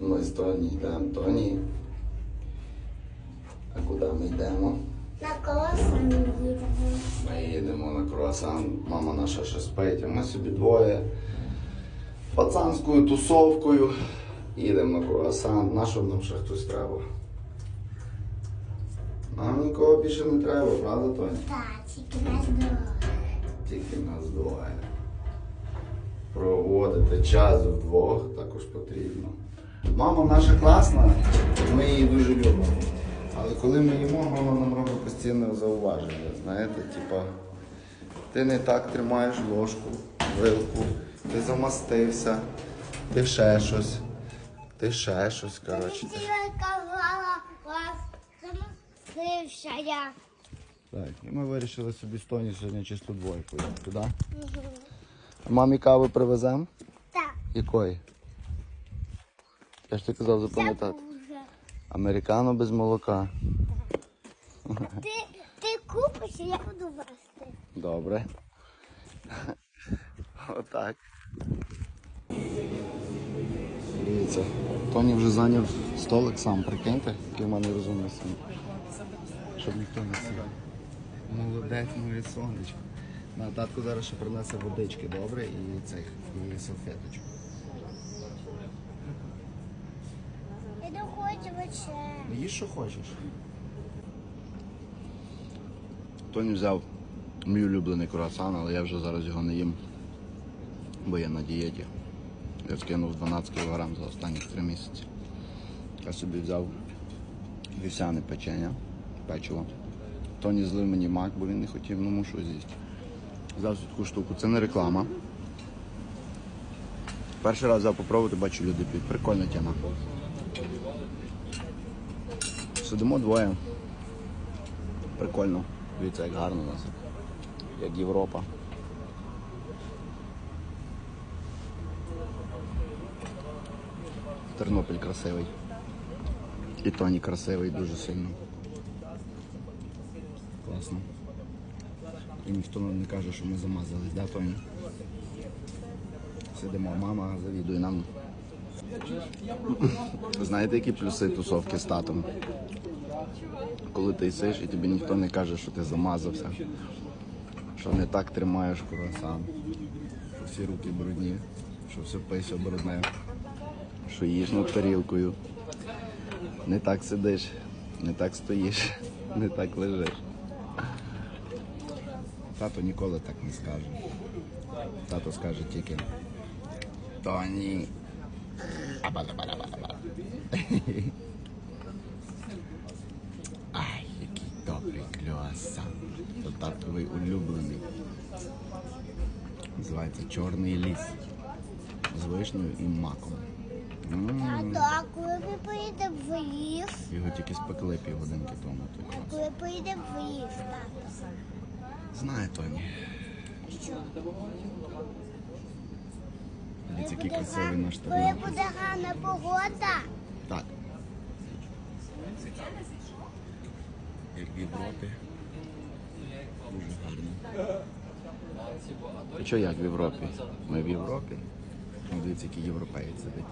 Ми з Тоні йдемо. Тоні. А куди ми йдемо? На колеса не їдемо. Ми їдемо на круасан. Мама наша ще спить, а ми собі двоє. Пацанською тусовкою. Їдемо на круасан. Нащо нам ще хтось треба? Нам нікого більше не треба, правда, Тоні? Так, тільки нас двоє. Тільки нас двоє. Проводити час вдвох також потрібно. Мама наша класна, ми її дуже любимо. Але коли ми їмо, мама нам робить постійне зауваження. Знаєте, типа, ти не так тримаєш ложку, вилку, ти замастився, ти ще щось, ти ще щось, коротше. ти- казала вас замастився я. Так, і ми вирішили собі з Тоні сьогодні чисто двойку. Туди. А мамі кави привеземо? Так, Якої? Я ж ти казав запам'ятати. Американо без молока. Ти, ти купиш, і я буду вести. Добре. Отак. Дивіться, Тоні вже зайняв столик сам, прикиньте, який в мене розумний син. Щоб ніхто не сів. Молодець, моє сонечко. На татку зараз ще принесе водички, добре, і цих, і салфеточку. Я не вечерю. Їж, що хочеш. Тоні взяв мій улюблений круасан, але я вже зараз його не їм, бо я на дієті. Я скинув 12 кг за останні 3 місяці. Я собі взяв вівсяне печення, печиво. Тоні злив мені мак, бо він не хотів, ну мушу з'їсти. Взяв таку штуку. Це не реклама. Перший раз взяв попробувати, бачу, люди п'ють. Прикольна тема. Сидимо двоє. Прикольно. Дивіться, як гарно у нас. Як Європа. Тернопіль красивий. І Тоні красивий дуже сильно. Класно. І ніхто не каже, що ми замазались, да, Тоні? Сидимо, мама завідує нам. Знаєте, які плюси тусовки з татом? Коли ти йсиш і тобі ніхто не каже, що ти замазався, що не так тримаєш круасан, що всі руки брудні, що все пися брудне, що їш над тарілкою, не так сидиш, не так стоїш, не так лежиш. Тато ніколи так не скаже. Тато скаже тільки Тоні. Аба-даба-даба-даба. Ай, який добрий круасан. То татовий улюблений. Називається Чорний ліс. З вишнею і маком. М, Тато, а коли ми поїдемо в ліс? Його тільки спекли півгодинки тому. той круасан. Коли поїдемо в ліс, тато? Знає Тоні. Що? Дивіться, який красивий наш Коли Тернопіль. буде гарна погода, Так. Як в Європі. Дуже гарно. А що як в Європі? Ми в Європі. Ну, дивіться, який європеєць сидить.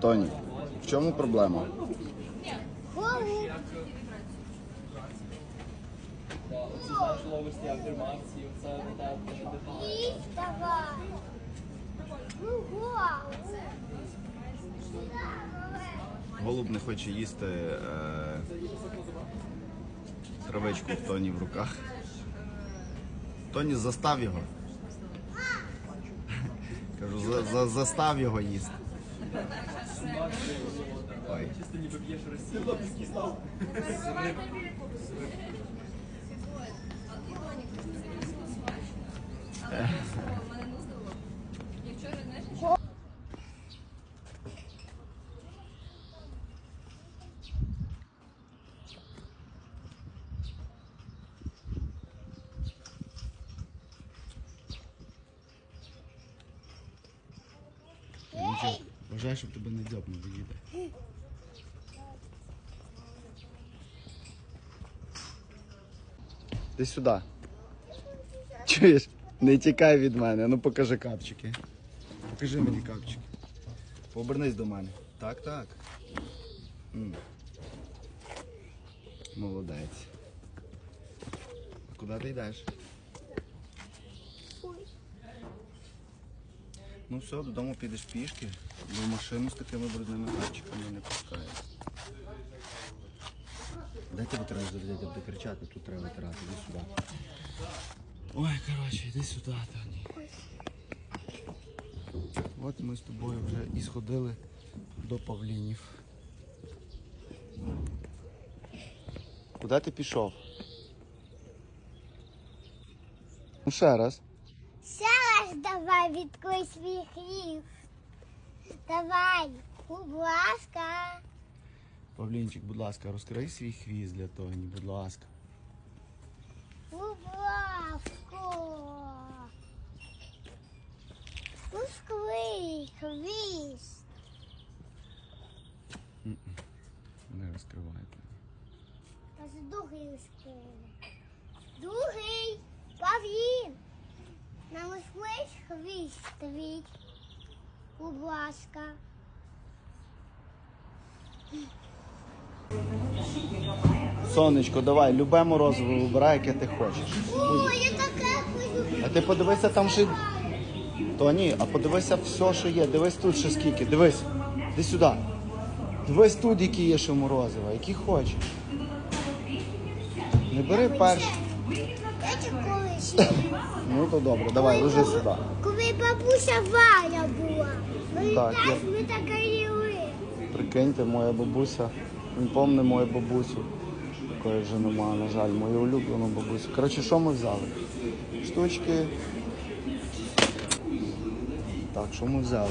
Тоні, в чому проблема? Їсть давай. Гу-гу. Голуб не хоче їсти е, травичку в Тоні в руках. Тоні застав його. Кажу, за, за, застав його їсти. Ой. Нічого. Бажаю, щоб тебе не дзьобнули, їде. Ти сюди. Чуєш? Не тікай від мене, ну покажи капчики. Покажи мені капчики. Повернись до мене. Так, так. Молодець. А куди ти йдеш? Ну все, додому підеш пішки, бо машину з такими брудними капчиками не пускають. Тебе треба завжди буде кричати, тут треба витирати, іди сюди. Ой, коротше, іди сюди, Тані. От ми з тобою вже і сходили до Павлінів. Куди ти пішов? Ну ще раз. Ще раз давай відкрий свій хліб. Давай, будь ласка. Павлінчик, будь ласка, розкрий свій хвіст для Тоні, будь ласка. Будь ласка. Розкрий хвіст. Не розкривай. Другий розкрили. Другий. Павлін. Нам ось хвіст. Будь ласка. Сонечко, давай, любе морозиво вибирай, яке ти хочеш. О, я таке хочу. А ти подивися там ще. Тоні, а подивися все, що є. Дивись тут ще скільки. Дивись. Іди сюди. Дивись тут, які є ще морозива, які хочеш. Не бери перші. Ну то добре, давай, ложи сюди. Коли бабуся Валя була, ми Так, я- ми таке їли. Прикиньте, моя бабуся. Він помне мою бабусю. Якої вже немає, на жаль, мою улюблену бабусю. Коротше, що ми взяли? Штучки. Так, що ми взяли?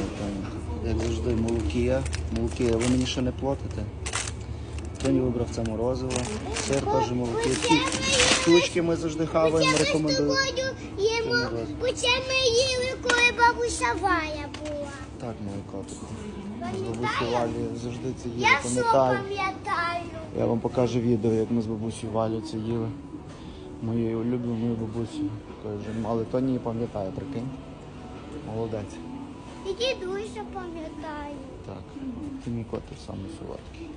Як завжди, молокія. Молокія, ви мені ще не платите? Тоні вибрав це морозиво. Сир теж. Ці штучки ми завжди хаваємо, їмо. Оце ми їли, коли бабуся Валя була. Так, моє котику. З бабусею Валі завжди це їли, Я все пам'ятаю. пам'ятаю. Я вам покажу відео, як ми з бабусею Валю це їли. Моєю улюбленою бабусею, якої вже. Але Тоні не пам'ятає, прикинь. Молодець. І дідуся пам'ятаю. Так, ти мій котик самий солодкий.